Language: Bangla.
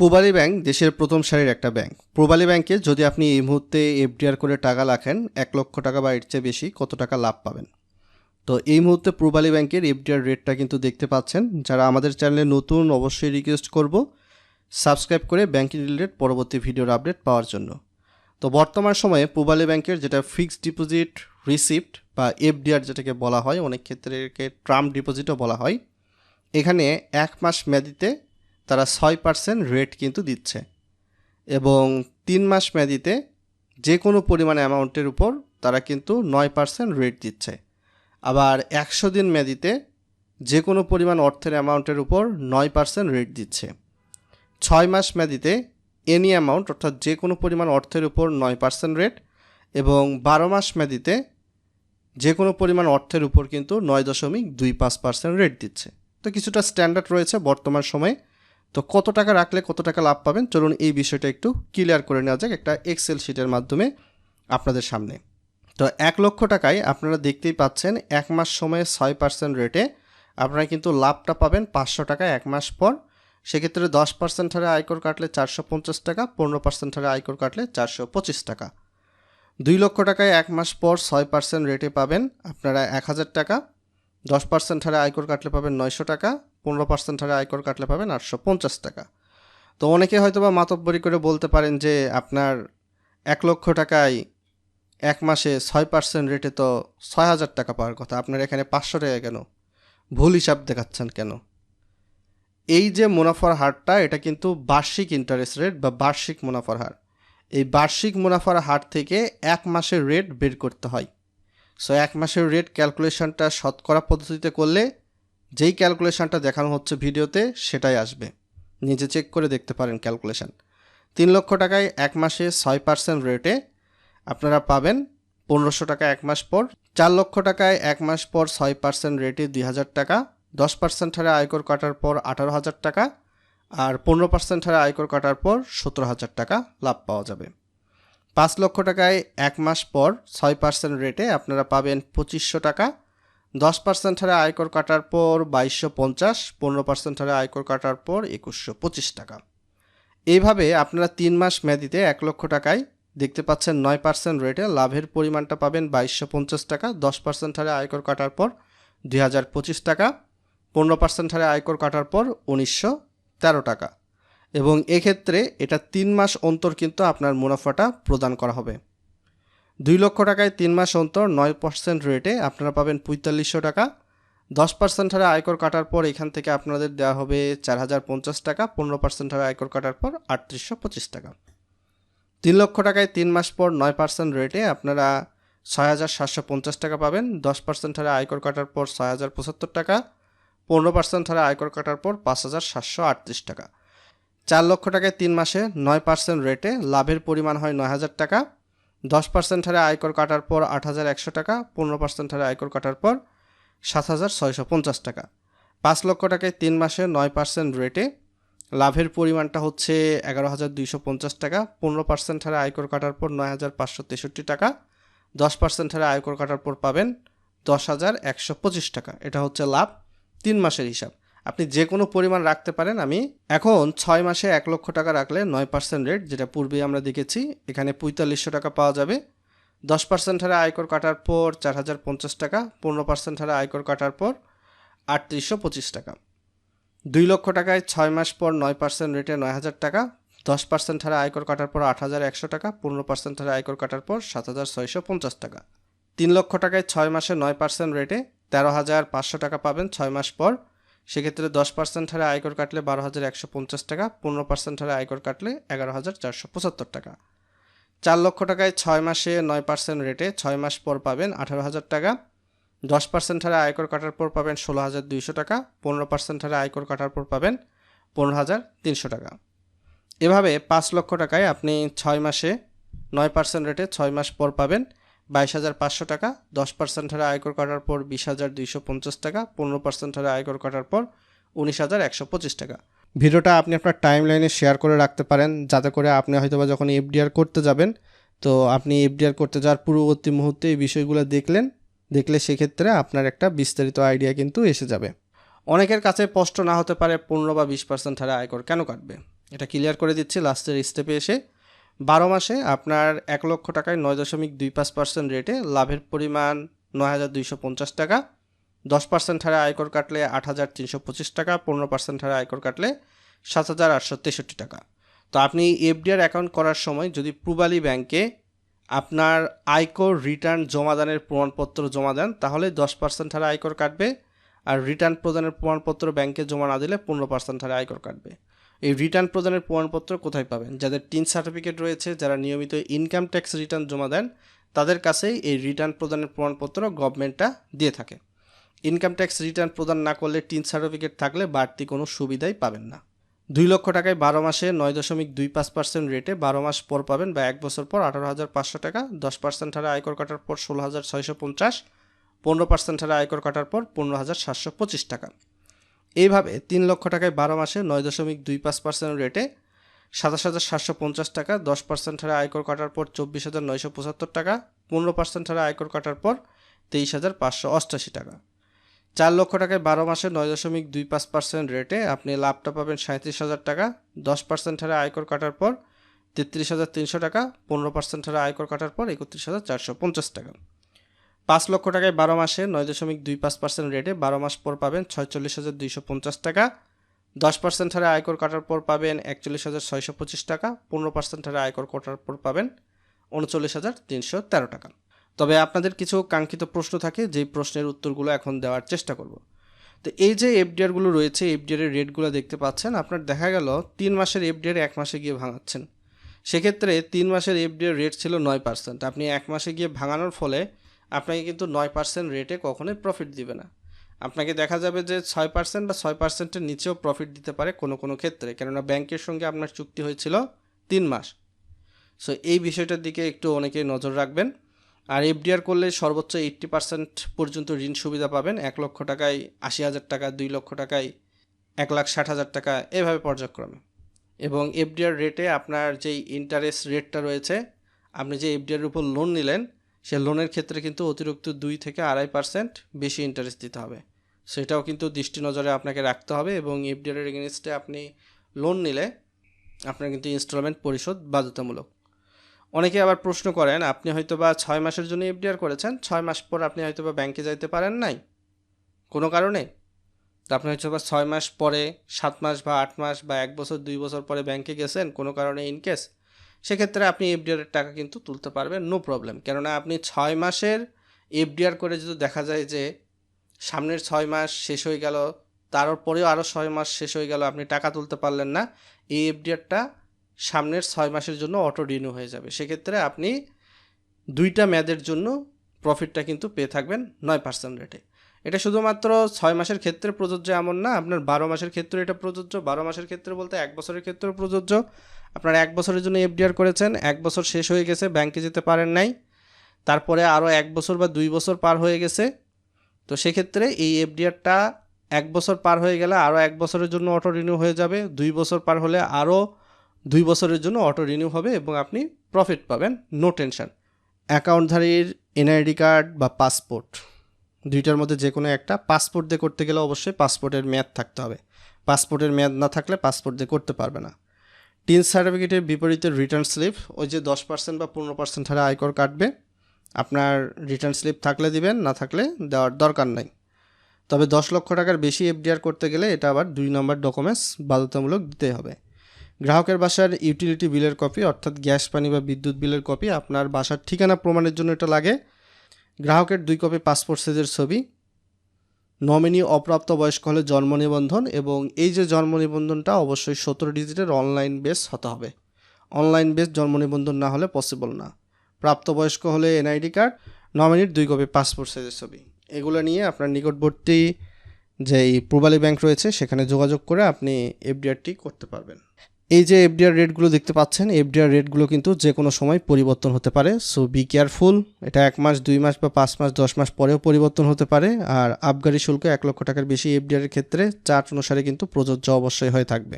পূবালী ব্যাংক দেশের প্রথম সারির একটা ব্যাংক। পূবালী ব্যাংকে যদি আপনি এই মুহূর্তে এফডিআর করে টাকা রাখেন, এক লক্ষ টাকা বা এর চেয়ে বেশি কত টাকা লাভ পাবেন? তো এই মুহূর্তে পূবালী ব্যাংকের এফডিআর রেটটা কিন্তু দেখতে পাচ্ছেন। যারা আমাদের চ্যানেলে নতুন অবশ্যই রিকোয়েস্ট করব সাবস্ক্রাইব করে ব্যাংকিং রিলেটেড পরবর্তী ভিডিওর আপডেট পাওয়ার জন্য। তো বর্তমান সময়ে পূবালী ব্যাংকের যেটা ফিক্সড ডিপোজিট রিসিপ্ট বা এফডিআর যেটাকে বলা হয়, অনেক ক্ষেত্রে ট্রাম্প ডিপোজিটও বলা হয়, এখানে এক মাস মেয়াদিতে তারা ছয় পার্সেন্ট রেট কিন্তু দিচ্ছে। এবং তিন মাস মেয়াদিতে যে কোনো পরিমাণ অ্যামাউন্টের উপর তারা কিন্তু নয় পার্সেন্ট রেট দিচ্ছে। আবার একশো দিন মেয়াদিতে যে কোনো পরিমাণ অর্থের অ্যামাউন্টের উপর নয় পার্সেন্ট রেট দিচ্ছে। ছয় মাস মেয়াদিতে এনি অ্যামাউন্ট অর্থাৎ যে কোনো পরিমাণ অর্থের উপর নয় পার্সেন্ট রেট এবং বারো মাস মেয়াদিতে যে কোনো পরিমাণ অর্থের উপর কিন্তু নয় দশমিক দুই পাঁচ পার্সেন্ট রেট দিচ্ছে। তো কিছুটা স্ট্যান্ডার্ড রয়েছে বর্তমান সময়ে। তো কত টাকা রাখলে কত টাকা লাভ পাবেন? চলুন এই বিষয়টা একটু ক্লিয়ার করে নেওয়া যাক একটা এক্সেল শিটের মাধ্যমে আপনাদের সামনে। তো এক লক্ষ টাকায় আপনারা দেখতেই পাচ্ছেন এক মাস সময়ে ছয় পার্সেন্ট রেটে আপনারা কিন্তু লাভটা পাবেন পাঁচশো টাকা এক মাস পর। সেক্ষেত্রে দশ পার্সেন্ট হারে আয়কর কাটলে চারশো পঞ্চাশ টাকা, পনেরো পার্সেন্ট হারে আয়কর কাটলে চারশো পঁচিশ টাকা। দুই লক্ষ টাকায় এক মাস পর ছয় পার্সেন্ট রেটে পাবেন আপনারা এক হাজার টাকা, দশ পার্সেন্ট হারে আয়কর কাটলে পাবেন নয়শো টাকা পনেরো পার্সেন্ট হারে আয়কর কাটলে পাবেন আটশো পঞ্চাশ টাকা। তো অনেকে হয়তো বা মাতব্বরি করে বলতে পারেন যে, আপনার এক লক্ষ টাকায় এক মাসে ছয় পার্সেন্ট রেটে তো ছয় হাজার টাকা পাওয়ার কথা, আপনার এখানে পাঁচশো টাকা কেন? ভুল হিসাব দেখাচ্ছেন কেন? এই যে মুনাফার হারটা, এটা কিন্তু বার্ষিক ইন্টারেস্ট রেট বা বার্ষিক মুনাফার হার। এই বার্ষিক মুনাফার হার থেকে এক মাসের রেট বের করতে হয়। সো এক মাসের রেট ক্যালকুলেশনটা শতকরা পদ্ধতিতে করলে যেই ক্যালকুলেশানটা দেখানো হচ্ছে ভিডিওতে, সেটাই আসবে। নিজে চেক করে দেখতে পারেন ক্যালকুলেশান। তিন লক্ষ টাকায় এক মাসে ছয় পার্সেন্ট রেটে আপনারা পাবেন পনেরোশো টাকা এক মাস পর, চার লক্ষ টাকায় এক মাস পর ছয় পার্সেন্ট রেটে দুই হাজার টাকা, দশ পার্সেন্ট হারে আয়কর কাটার পর আঠারো হাজার টাকা, আর পনেরো পার্সেন্ট হারে আয়কর কাটার পর সতেরো হাজার টাকা লাভ পাওয়া যাবে। পাঁচ লক্ষ টাকায় এক মাস পর ছয় পার্সেন্ট রেটে আপনারা পাবেন পঁচিশশো টাকা দশ পার্সেন্ট হারে আয়কর কাটার পর বাইশশো পঞ্চাশ, পনেরো পার্সেন্ট হারে আয়কর কাটার পর একুশশো পঁচিশ টাকা। এইভাবে আপনারা তিন মাস মেয়াদিতে এক লক্ষ টাকায় দেখতে পাচ্ছেন নয় পার্সেন্ট রেটে লাভের পরিমাণটা পাবেন বাইশশো পঞ্চাশ টাকা, দশ পার্সেন্ট হারে আয়কর কাটার পর দুই হাজার পঁচিশ টাকা, পনেরো পার্সেন্ট হারে আয়কর কাটার পর উনিশশো তেরো টাকা। এবং এক্ষেত্রে এটা তিন মাস অন্তর কিন্তু আপনার মুনাফাটা প্রদান করা হবে। দুই লক্ষ টাকায় তিন মাস অন্তর নয় পার্সেন্ট রেটে আপনারা পাবেন পঁয়তাল্লিশশো টাকা। দশ পার্সেন্ট হারে আয়কর কাটার পর এখান থেকে আপনাদের দেওয়া হবে চার হাজার পঞ্চাশ টাকা, পনেরো পার্সেন্ট হারে আয়কর কাটার পর আটত্রিশশো পঁচিশ টাকা। তিন লক্ষ টাকায় তিন মাস পর নয় পার্সেন্ট রেটে আপনারা ছয় হাজার সাতশো পঞ্চাশ টাকা পাবেন, দশ পার্সেন্ট হারে আয়কর কাটার পর ছয় হাজার পঁচাত্তর টাকা, পনেরো পার্সেন্ট হারে আয়কর কাটার পর পাঁচ হাজার সাতশো আটত্রিশ টাকা। চার লক্ষ টাকায় তিন মাসে নয় পার্সেন্ট রেটে লাভের পরিমাণ হয় নয় হাজার টাকা দশ পার্সেন্ট হারে আয়কর কাটার পর আট হাজার একশো টাকা, পনেরো পার্সেন্ট হারে আয়কর কাটার পর সাত হাজার ছয়শো পঞ্চাশ টাকা। পাঁচ লক্ষ টাকায় তিন মাসে নয় পার্সেন্ট রেটে লাভের পরিমাণটা হচ্ছে এগারো হাজার দুইশো পঞ্চাশ টাকা, পনেরো পার্সেন্ট হারে আয়কর কাটার পর নয় হাজার পাঁচশো তেষট্টি টাকা। দশ পার্সেন্ট হারে আয়কর কাটার পর পাবেন দশ হাজার একশো পঁচিশ টাকা। এটা হচ্ছে লাভ তিন মাসের হিসাব। আপনি যে কোনো পরিমাণ রাখতে পারেন, আমি এখন ছয় মাসে এক লক্ষ টাকা রাখলে নয় পার্সেন্ট রেট যেটা পূর্বে আমরা দেখেছি, এখানে পঁয়তাল্লিশশো টাকা পাওয়া যাবে। দশ পার্সেন্ট হারে আয়কর কাটার পর চার হাজার পঞ্চাশ টাকা, পনেরো পার্সেন্ট হারে আয়কর কাটার পর আটত্রিশশো পঁচিশ টাকা। দুই লক্ষ টাকায় ছয় মাস পর নয় পার্সেন্ট রেটে নয় হাজার টাকা, দশ পার্সেন্ট হারে আয়কর কাটার পর আট হাজার একশো টাকা, পনেরো পার্সেন্ট হারে আয়কর কাটার পর সাত হাজার ছয়শো পঞ্চাশ টাকা। তিন লক্ষ টাকায় ছয় মাসে নয় পার্সেন্ট রেটে তেরো হাজার পাঁচশো টাকা পাবেন, ছয় মাস পর সেক্ষেত্রে দশ পার্সেন্ট হারে আয়কর কাটলে বারো হাজার একশো পঞ্চাশ টাকা, পনেরো পার্সেন্ট হারে আয়কর কাটলে এগারো হাজার চারশো পঁচাত্তর টাকা। চার লক্ষ টাকায় ছয় মাসে নয় পার্সেন্ট রেটে ছয় মাস পর পাবেন আঠারো হাজার টাকা। দশ পার্সেন্ট হারে আয়কর কাটার পর পাবেন ষোলো হাজার দুইশো টাকা, পনেরো পার্সেন্ট হারে আয়কর কাটার পর পাবেন পনেরো হাজার তিনশো টাকা। এভাবে পাঁচ লক্ষ টাকায় আপনি ছয় মাসে নয় পার্সেন্ট রেটে ছয় মাস পর পাবেন বাইশ হাজার পাঁচশো টাকা, দশ পার্সেন্ট হারে আয়কর কাটার পর বিশ হাজার দুইশো পঞ্চাশ টাকা, পনেরো পার্সেন্ট হারে আয়কর কাটার পর উনিশ হাজার একশো পঁচিশ টাকা। ভিডিওটা আপনি আপনার টাইম লাইনে শেয়ার করে রাখতে পারেন, যাতে করে আপনি হয়তোবা যখন এফডিআর করতে যাবেন, তো আপনি এফডিআর করতে যাওয়ার পূর্ববর্তী মুহূর্তে এই বিষয়গুলো দেখলেন, দেখলে সেক্ষেত্রে আপনার একটা বিস্তারিত আইডিয়া কিন্তু এসে যাবে। অনেকের কাছে স্পষ্ট না হতে পারে পনেরো বা বিশ পার্সেন্ট হারে আয়কর কেন কাটবে। এটা ক্লিয়ার করে দিচ্ছি লাস্টের স্টেপে এসে বারো মাসে আপনার এক লক্ষ টাকায় নয় দশমিক দুই পাঁচ পার্সেন্ট রেটে লাভের পরিমাণ নয় হাজার দুইশো পঞ্চাশ টাকা। দশ পার্সেন্ট হারে আয়কর কাটলে আট হাজার তিনশো পঁচিশ টাকা, পনেরো পার্সেন্ট হারে আয়কর কাটলে সাত হাজার আটশো তেষট্টি টাকা। তো আপনি এফডিআর অ্যাকাউন্ট করার সময় যদি পূবালী ব্যাংকে আপনার আয়কর রিটার্ন জমাদানের প্রমাণপত্র জমা দেন, তাহলে দশ পার্সেন্ট হারে আয়কর কাটবে। আর রিটার্ন প্রদানের প্রমাণপত্র ব্যাংকে জমা না দিলে পনেরো পার্সেন্ট হারে আয়কর কাটবে। এই রিটার্ন প্রদানের প্রমাণপত্র কোথায় পাবেন? যাদের টিন সার্টিফিকেট রয়েছে, যারা নিয়মিত ইনকাম ট্যাক্স রিটার্ন জমা দেন, তাদের কাছেই এই রিটার্ন প্রদানের প্রমাণপত্র গভর্নমেন্টটা দিয়ে থাকে। ইনকাম ট্যাক্স রিটার্ন প্রদান না করলে টিন সার্টিফিকেট থাকলে বাড়তি কোনো সুবিধাই পাবেন না। দুই লক্ষ টাকায় বারো মাসে নয় দশমিক দুই পাঁচ পার্সেন্ট রেটে বারো মাস পর পাবেন বা এক বছর পর আঠারো হাজার পাঁচশো টাকা, দশ পার্সেন্ট হারে আয়কর কাটার পর ষোলো হাজার ছয়শো পঞ্চাশ, পনেরো পার্সেন্ট হারে আয়কর কাটার পর পনেরো হাজার সাতশো পঁচিশ টাকা। এইভাবে তিন লক্ষ টাকায় বারো মাসে নয় দশমিক দুই পাঁচ পার্সেন্ট রেটে সাতাশ হাজার সাতশো পঞ্চাশ টাকা, দশ পার্সেন্ট হারে আয়কর কাটার পর চব্বিশ হাজার নয়শো পঁচাত্তর টাকা, পনেরো পার্সেন্ট হারে আয়কর কাটার পর তেইশ হাজার পাঁচশো অষ্টাশি টাকা। চার লক্ষ টাকায় বারো মাসে নয় দশমিক দুই পাঁচ পার্সেন্ট রেটে আপনি লাভটা পাবেন সাঁত্রিশ হাজার টাকা, দশ পার্সেন্ট হারে আয়কর কাটার পর তেত্রিশ হাজার তিনশো টাকা, পনেরো পার্সেন্ট হারে আয়কর কাটার পর একত্রিশ হাজার চারশো পঞ্চাশ টাকা। পাঁচ লক্ষ টাকায় বারো মাসে নয় দশমিক দুই পাঁচ পার্সেন্ট রেটে বারো মাস পর পাবেন ছয়চল্লিশ হাজার দুইশো পঞ্চাশ টাকা। দশ পার্সেন্ট হারে আয়কর কাটার পর পাবেন একচল্লিশ হাজার ছয়শো পঁচিশ টাকা, পনেরো পার্সেন্ট হারে আয়কর কাটার পর পাবেন উনচল্লিশ হাজার তিনশো তেরো টাকা। তবে আপনাদের কিছু কাঙ্ক্ষিত প্রশ্ন থাকে, যেই প্রশ্নের উত্তরগুলো এখন দেওয়ার চেষ্টা করব। তো এই যে এফডিআরগুলো রয়েছে এফডিআর এর রেটগুলো দেখতে পাচ্ছেন, আপনার দেখা গেল তিন মাসের এফডিআর এক মাসে গিয়ে ভাঙাচ্ছেন। সেক্ষেত্রে তিন মাসের এফডিআর রেট ছিল নয় পার্সেন্ট। আপনি এক মাসে গিয়ে ভাঙানোর ফলে আপনাকে কিন্তু নয় পার্সেন্ট রেটে কখনোই প্রফিট দিবে না। আপনাকে দেখা যাবে যে ছয় পার্সেন্ট বা ছয় পার্সেন্টের নিচেও প্রফিট দিতে পারে কোনো কোনো ক্ষেত্রে। কেননা ব্যাংকের সঙ্গে আপনার চুক্তি হয়েছিল তিন মাস। সো এই বিষয়টার দিকে একটু অনেকেই নজর রাখবেন। আর এফডিআর করলে সর্বোচ্চ এইট্টি পার্সেন্ট পর্যন্ত ঋণ সুবিধা পাবেন। এক লক্ষ টাকায় আশি হাজার টাকা, দুই লক্ষ টাকায় এক লাখ ষাট হাজার টাকা, এভাবে পর্যায়ক্রমে। এবং এফডিআর রেটে আপনার যেই ইন্টারেস্ট রেটটা রয়েছে, আপনি যে এফডিআর উপর লোন নিলেন সে লোনের ক্ষেত্রে কিন্তু অতিরিক্ত দুই থেকে আড়াই পার্সেন্ট বেশি ইন্টারেস্ট দিতে হবে। সেটাও কিন্তু দৃষ্টি নজরে আপনাকে রাখতে হবে এবং এফডিআর এর এগেনস্টে আপনি লোন নিলে আপনার কিন্তু ইনস্টলমেন্ট পরিশোধ বাধ্যতামূলক। অনেকে আবার প্রশ্ন করেন, আপনি হয়তো বা ছয় মাসের জন্য এফডিআর করেছেন, ছয় মাস পর আপনি হয়তো বা ব্যাংকে যাইতে পারেন নাই। কোনো কারণে? তা আপনি হয়তো বা ছয় মাস পরে, সাত মাস বা আট মাস বা এক বছর, দুই বছর পরে ব্যাংকে গেছেন, কোনো কারণে ইনকেস সেক্ষেত্রে আপনি এফডিআর এর টাকা কিন্তু তুলতে পারবেন নো প্রবলেম কেননা আপনি ছয় মাসের এফডিআর করে যদি দেখা যায় যে সামনের ছয় মাস শেষ হয়ে গেল, তারপরেও আরও ছয় মাস শেষ হয়ে গেল, আপনি টাকা তুলতে পারলেন না, এই এফডিআরটা সামনের ছয় মাসের জন্য অটো রিনিউ হয়ে যাবে। সেক্ষেত্রে আপনি দুইটা মেয়াদের জন্য প্রফিটটা কিন্তু পেয়ে থাকবেন নয় পার্সেন্ট রেটে এটা শুধুমাত্র ছয় মাসের ক্ষেত্রে প্রযোজ্য এমন না। আপনার বারো মাসের ক্ষেত্রে এটা প্রযোজ্য, বারো মাসের ক্ষেত্রে বলতে এক বছরের ক্ষেত্রেও প্রযোজ্য। আপনার এক বছরের জন্য এফডিআর করেছেন, এক বছর শেষ হয়ে গেছে, ব্যাংকে যেতে পারেন নাই। তারপরে আরও এক বছর বা দুই বছর পার হয়ে গেছে। তো সেক্ষেত্রে এই এফডিআরটা এক বছর পার হয়ে গেলে আরও এক বছরের জন্য অটো রিনিউ হয়ে যাবে। দুই বছর পার হলে আরও দুই বছরের জন্য অটো রিনিউ হবে এবং আপনি প্রফিট পাবেন। No tension. অ্যাকাউন্টধারীর এনআইডি কার্ড বা পাসপোর্ট। দুইটার মধ্যে যে কোনো একটা। পাসপোর্ট দিয়ে করতে গেলে অবশ্যই পাসপোর্টের মেয়াদ থাকতে হবে। পাসপোর্টের মেয়াদ না থাকলে পাসপোর্ট দিয়ে করতে পারবে না। টিন সার্টিফিকেটের বিপরীতে রিটার্ন স্লিপ ওই যে দশ পার্সেন্ট বা পনেরো পার্সেন্ট হারে আয়কর কাটবে। আপনার রিটার্ন স্লিপ থাকলে দিবেন, না থাকলে দেওয়ার দরকার নাই। তবে দশ লক্ষ টাকার বেশি এফডিআর করতে গেলে এটা আবার দুই নম্বর ডকুমেন্টস বাধ্যতামূলক দিতে হবে। গ্রাহকের বাসার ইউটিলিটি বিলের কপি অর্থাৎ গ্যাস, পানি বা বিদ্যুৎ বিলের কপি আপনার বাসার ঠিকানা প্রমাণের জন্য এটা লাগে। গ্রাহকের দুই কপি পাসপোর্ট সাইজের ছবি নমিনি অপ্রাপ্ত বয়স্ক হলে জন্ম নিবন্ধন এবং এই যে জন্ম নিবন্ধনটা অবশ্যই সতেরো ডিজিটের অনলাইন বেস হতে হবে। অনলাইন বেস জন্ম নিবন্ধন না হলে পসিবল না। প্রাপ্তবয়স্ক হলে এনআইডি কার্ড নমিনির দুই কপি পাসপোর্ট সাইজের ছবি। এগুলো নিয়ে আপনার নিকটবর্তী যেই প্রবালী ব্যাংক রয়েছে, সেখানে যোগাযোগ করে আপনি এফডিআরটি করতে পারবেন। এই যে এফডিআর রেটগুলো দেখতে পাচ্ছেন এফডিআর রেটগুলো কিন্তু যে কোনো সময় পরিবর্তন হতে পারে। সো বি কেয়ারফুল এটা এক মাস, দুই মাস বা পাঁচ মাস, দশ মাস পরেও পরিবর্তন হতে পারে। আর আবগারি শুল্ক এক লক্ষ টাকার বেশি এফডিআর এর ক্ষেত্রে চার্ট অনুসারে কিন্তু প্রযোজ্য অবশ্যই হয়ে থাকবে।